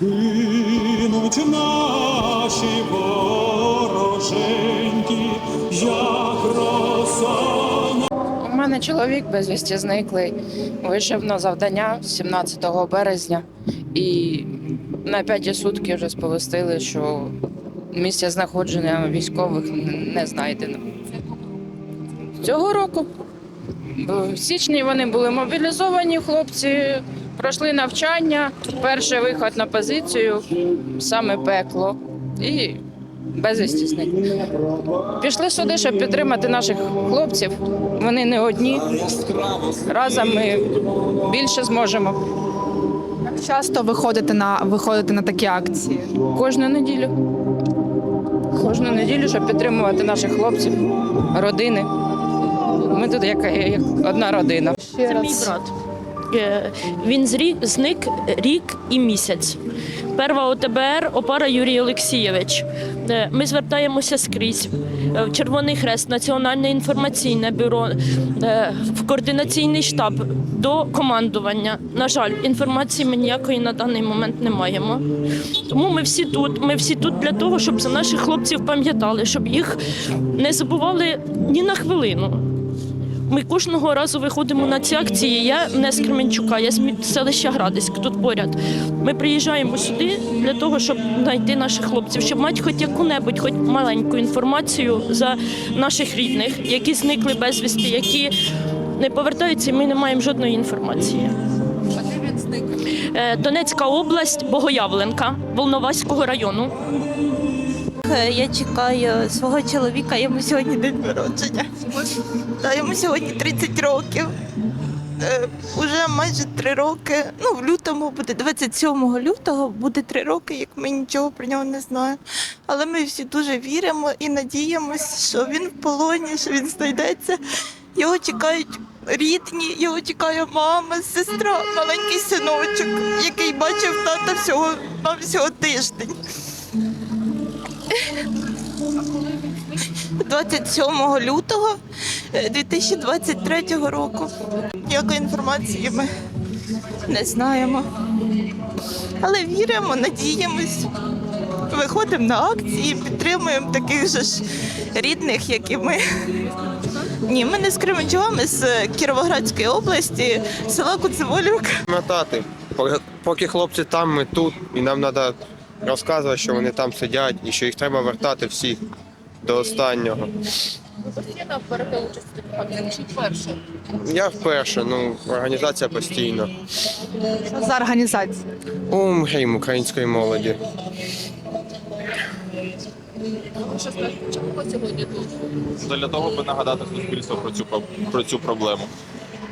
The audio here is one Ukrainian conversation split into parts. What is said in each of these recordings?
Гинуть наші вороженьки, як роса У мене чоловік безвісті зниклий. Вийшов на завдання 17 березня і на п'яті сутки вже сповістили, що місце знаходження військових не знайдено. Цього року. В січні вони були мобілізовані, хлопці пройшли навчання, перший виход на позицію, саме пекло. І безвісті зникли. Пішли сюди, щоб підтримати наших хлопців. Вони не одні. Разом ми більше зможемо. Часто виходите на виходите на такі акції. Кожну неділю. Кожну неділю, щоб підтримувати наших хлопців, родини. Ми тут як, як одна родина. Ще Це мій брат. Е, Він зрі- зник рік і місяць. Перва ОТБР Опара Юрій Олексійович. Е, Ми звертаємося скрізь Е, в Червоний Хрест, Національне інформаційне бюро, в координаційний штаб до командування. На жаль, інформації ми ніякої на даний момент не маємо. Тому ми всі тут. Ми всі тут для того, щоб за наших хлопців пам'ятали, щоб їх не забували ні на хвилину. Ми кожного разу виходимо на ці акції. Я не з Кременчука, я з селища Градиськ, тут поряд. Ми приїжджаємо сюди для того, щоб знайти наших хлопців, щоб мати хоч яку-небудь, хоч маленьку інформацію за наших рідних, які зникли безвісти, які не повертаються, і ми не маємо жодної інформації. Е, Донецька область, Богоявленка, Волноваського району. Е, Я чекаю свого чоловіка, йому сьогодні день народження. Та йому сьогодні 30 років. Е, Уже майже три роки. Ну, в лютому буде 27 лютого буде три роки, як ми нічого про нього не знаємо. Але ми всі дуже віримо і надіємося, що він в полоні, що він знайдеться. Його чекають рідні, його чекає мама, сестра, маленький синочок, який бачив тата всього всього тиждень. 27 лютого е, 2023 року. Ніякої інформації ми не знаємо. Але віримо, надіємось. Виходимо на акції, підтримуємо таких же ж рідних, як і ми. Ні, ми не з Кременчуга, ми з Кіровоградської області, села Куцеволівка. Поки- Поки хлопці там, ми тут, і нам треба розказувати, що вони там сидять і що їх треба вертати всіх до останнього. Постійно берете участь вперше? Я вперше, ну, організація постійно. Що за організація? УМГІМ української молоді. Чому для того, аби нагадати суспільству про цю про- про цю проблему.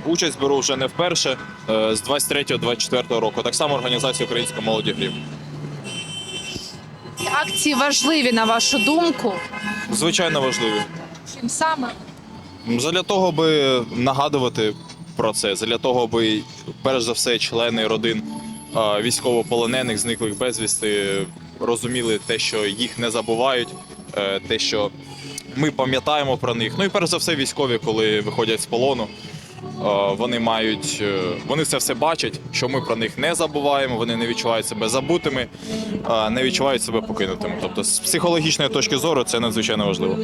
Участь беру вже не вперше е, з 23-24 року. Так само організація Української молоді грім. Акції важливі на вашу думку. Звичайно важливі. Чим саме? Для того, аби нагадувати про це, для того, аби перш за все члени родин військовополонених, зниклих безвісти, розуміли те, що їх не забувають, е, те, що ми пам'ятаємо про них. Ну і перш за все, військові, коли виходять з полону. Е, Вони мають, е, вони це все бачать, що ми про них не забуваємо, вони не відчувають себе забутими, е, не відчувають себе покинутими. Тобто, з психологічної точки зору це надзвичайно важливо.